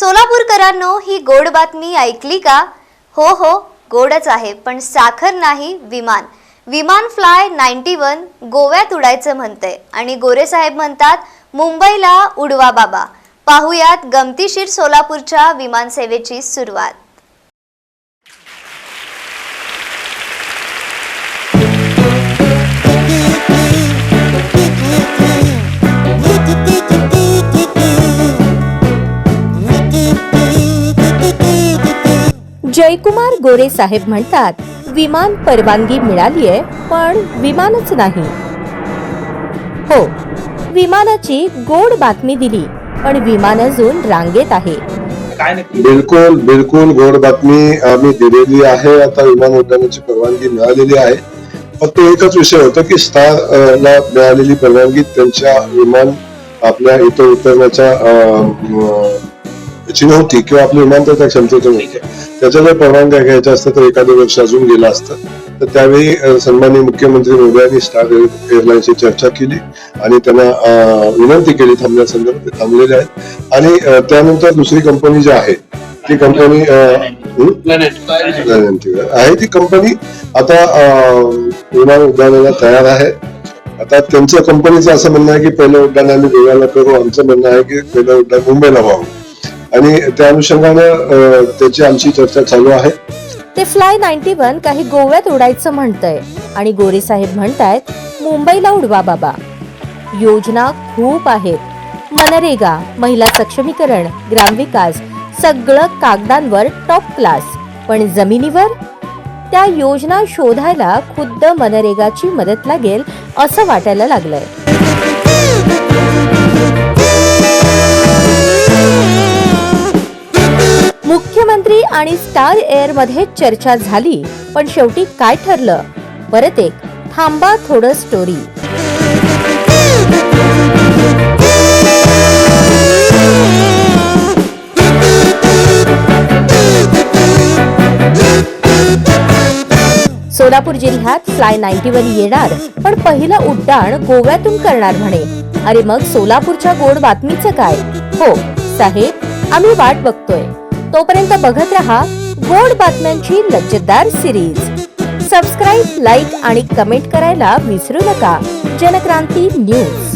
सोलापूरकरांनो ही गोड बातमी ऐकली का? हो हो गोडच आहे पण साखर नाही विमान. विमान फ्लाय नाईन्टी वन गोव्यात उडायचं म्हणतंय. आणि गोरेसाहेब म्हणतात मुंबईला उडवा बाबा. पाहुयात गमतीशीर सोलापूरच्या विमानसेवेची सुरुवात. जयकुमार गोरे साहेब म्हणतात विमान परवानगी मिळाली आहे पण विमानच नाही. हो विमानाची गोड बातमी दिली पण विमान अजून रांगेत आहे. काय नक्की? बिलकुल बिलकुल गोड बातमी आम्ही दिलेली आहे. आता विमान उड्डाणाची परवानगी मिळालेली आहे. फक्त एकच विषय होता की स्टार अ, ला मिळालेली परवानगी त्यांच्या विमान आपल्या इथं उतरण्याच्या त्याची नव्हती किंवा आपली विमान त्या क्षमतेचं नव्हतं. त्याच्या जर परवानग्या घ्यायच्या असतं तर एखादं वर्ष अजून गेलं असतं. तर त्यावेळी सन्माननीय मुख्यमंत्री मोदयांनी स्टार एअरलाईनशी चर्चा केली आणि त्यांना विनंती केली थांबण्यासंदर्भात ते थांबलेले आहेत. आणि त्यानंतर दुसरी कंपनी जी आहे ती कंपनी आहे ती कंपनी आता विमान उड्डाणाला तयार आहे. आता त्यांच्या कंपनीचं असं म्हणणं आहे की पहिलं उड्डाण आम्ही गोव्याला करू. आमचं म्हणणं आहे की पहिलं उड्डाण मुंबईला व्हावं. आणि त्या अनुषंगानं त्याची आमची चर्चा चालू आहे. ते फ्लाय नाईन्टी वन काही गोव्यात उडायचं म्हणतंय. आणि गोरे साहेब म्हणतायत मुंबईला उडवा बाबा. योजना खूप आहेत. मनरेगा महिला सक्षमीकरण ग्रामविकास सगळं कागदांवर टॉप क्लास. पण जमिनीवर? त्या योजना शोधायला खुद्द मनरेगाची मदत लागेल असं वाटायला लागलंय. मुख्यमंत्री आणि स्टार एअरमध्ये चर्चा झाली पण शेवटी काय ठरलं? परत एक थांबा थोडं स्टोरी सोलापूर जिल्ह्यात फ्लाय नाईन्टी वन येणार पण पहिलं उड्डाण गोव्यातून करणार म्हणे. अरे मग सोलापूरच्या गोड बातमीचं काय? हो साहेब आम्ही वाट बघतोय. तोपर्यंत बघत रहा गोड बातम्यांची लज्जतदार सिरीज सबस्क्राईब लाईक आणि कमेंट करायला विसरू नका. जनक्रांती न्यूज.